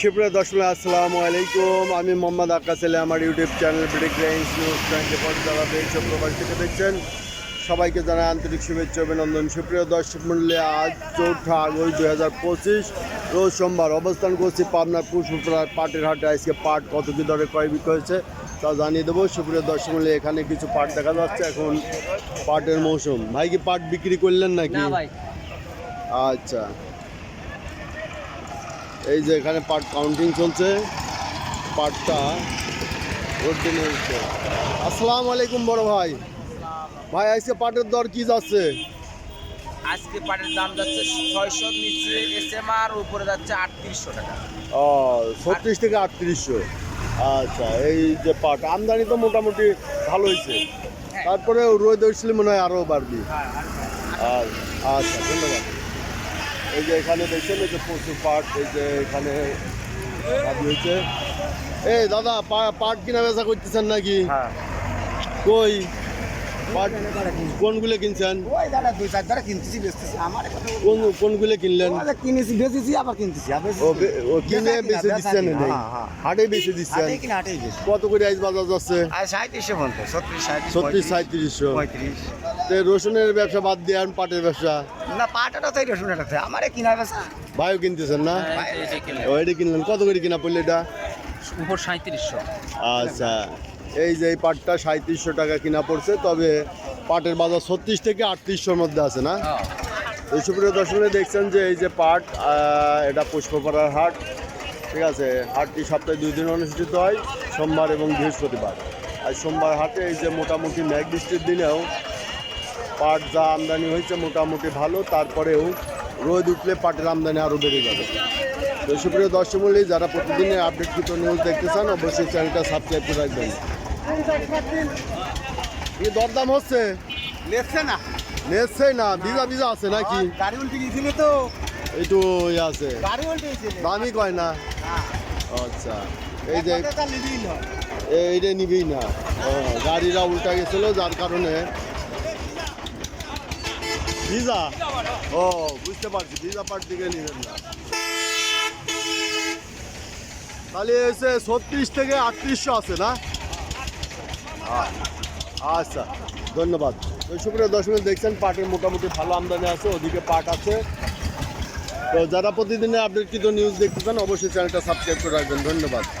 সুপ্রিয় দর্শক আসসালামু আলাইকুম। আমি মোহাম্মদ আক্কাস আলী আমার YouTube channel break range news twenty four যারা এইসব প্রবাস থেকে দেখছেন। সবাইকে জানাই আন্তরিক শুভেচ্ছা অভিনন্দন। সুপ্রিয় দর্শক মূল্যে আজ চৌঠা আগস্ট দুই হাজার পঁচিশ রোজ সোমবার অবস্থান করছি পাবনার পুষ্পপাড়ার পাটের হাটে আজকে পাট কত কী দরে ক্রয় বিক্রয় হয়েছে তা জানিয়ে দেবো। সুপ্রিয় দর্শক মূল্যে এখানে কিছু পাট দেখা যাচ্ছে। এখন পাটের মৌসুম। ভাই কি পাট বিক্রি করলেন নাকি? আচ্ছা। এই যে এখানে পার্ট কাউন্টিং চলছে। পার্টটা আসসালামু আলাইকুম বড় ভাই। ভাই আজকে পাটের দর কি যাচ্ছে? আজকে পাটের দাম যাচ্ছে ছয়শো নিচে এসএম আর উপরে যাচ্ছে আটত্রিশশো টাকা। ও ছত্রিশ থেকে আটত্রিশশো। আচ্ছা এই যে পাট আমদানি তো মোটামুটি ভালো হয়েছে। তারপরে রোদ উঠলে মনে হয় আরও বাড়বি। আচ্ছা ধন্যবাদ। এই যে এখানে দেখছেন এই যে প্রচুর পাট এই যে এখানে হয়েছে এই দাদা পা- পাট কিনা বেচা করতেছেন নাকি? হ্যাঁ। কই? কোনগুলো কিনছেন? ওই দাদা দুই চার দ্বারা কিনতেছি বেচতেছি। আমার কোন কোনগুলো কিনলেন। কিনেছি বেচেছি আবার কিনতেছি। ও কিনে বেচা বেচে দিচ্ছেন হ্যাঁ, হ্যাঁ। হাটে বেচে দিচ্ছেন। বেশি কত করে আইস বাজার যাচ্ছে? আর সাঁত্রিশশো পর্যন্ত ছত্রিশ সাঁত্রিশ ছত্রিশ সাঁত্রিশশো পঁয়ত্রিশ। রসুনের ব্যবসা বাদ দিয়ে আর পাটের ব্যবসা? না পাটাটা তাই রসুন এটা আমারে কিনা বেচা। ভাইও কিনতেছেন না? হ্যাঁ, ও এটা কিনলেন। কত করে কিনা পড়লে এটা? উপর সাঁত্রিশশো আচ্ছা। এই যে এই পাটটা সাঁত্রিশশো টাকা কিনা পড়ছে তবে পাটের বাজার ছত্রিশ থেকে আটত্রিশশোর মধ্যে আছে না? এই সুপ্রিয় দর্শনে দেখছেন যে এই যে পাট এটা পুষ্পপাড়ার হাট ঠিক আছে? হাটটি সপ্তাহে দুই দিন অনুষ্ঠিত হয় সোমবার এবং বৃহস্পতিবার। আর সোমবার হাটে এই যে মোটামুটি মেঘ বৃষ্টির দিনেও পাট যা আমদানি হয়েছে মোটামুটি ভালো তারপরেও রোদ উঠলে পাটের আমদানি আরও বেড়ে যাবে। তো সুপ্রিয় দর্শক যারা প্রতিদিনের আপডেটকৃত নিউজ দেখতে চান অবশ্যই চ্যানেলটা সাবস্ক্রাইব করে রাখবেন। কি দরদাম হচ্ছে। লেখছে না। নেচ্ছে না ভিজা ভিজা আছে নাকি? গাড়ি উল্টে গিয়েছিল তো। একটু ইয়ে আছে। গাড়ি উল্টে গিয়েছিল। দামই কয় না? আচ্ছা। এই যে এইটা নিবেই না। ও, গাড়িরা উল্টা গেছিল যার কারণে। ভিজা? ও বুঝতে পারছি ভিজা পার দিকে নিবেন না। তাহলে এসে ছত্রিশ থেকে আটত্রিশশো আছে না? আচ্ছা ধন্যবাদ। তো সুপ্রিয় মিনিট দেখছেন পাটের মোটামুটি ভালো আমদানি আছে, ওদিকে পাট আছে। তো যারা প্রতিদিনে আপডেটকৃত নিউজ দেখতে চান অবশ্যই চ্যানেলটা সাবস্ক্রাইব করে রাখবেন। ধন্যবাদ।